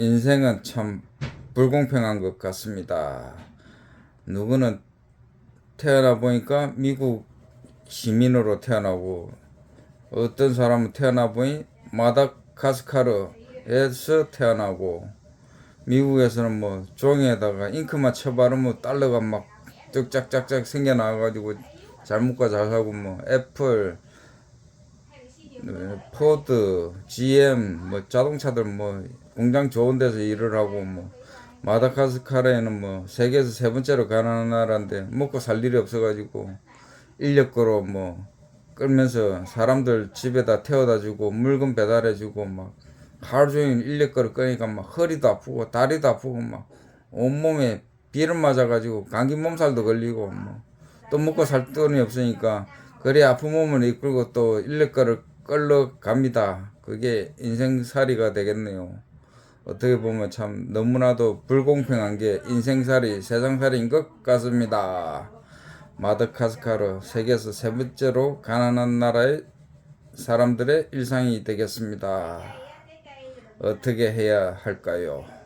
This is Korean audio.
인생은 참 불공평한 것 같습니다. 누구는 태어나 보니까 미국 시민으로 태어나고 어떤 사람은 태어나 보니 마다가스카르에서 태어나고 미국에서는 뭐 종이에다가 잉크만 쳐바르면 달러가 막 뚝짝짝짝 생겨나가지고 잘 먹고 잘 사고 뭐 애플 네, 포드, GM, 뭐 자동차들 뭐 공장 좋은 데서 일을 하고 뭐 마다가스카르에는 뭐 세계에서 세 번째로 가난한 나라인데 먹고 살 일이 없어가지고 인력거로 뭐 끌면서 사람들 집에다 태워다 주고 물건 배달해 주고 막 하루 종일 인력거를 끄니까 막 허리도 아프고 다리도 아프고 막 온몸에 비를 맞아가지고 감기 몸살도 걸리고 뭐 또 먹고 살 돈이 없으니까 그래 아픈 몸을 이끌고 또 인력거를 끌러 갑니다. 그게 인생살이가 되겠네요. 어떻게 보면 참 너무나도 불공평한 게 인생살이 세상살이인 것 같습니다. 마다가스카르 세계에서 세 번째로 가난한 나라의 사람들의 일상이 되겠습니다. 어떻게 해야 할까요?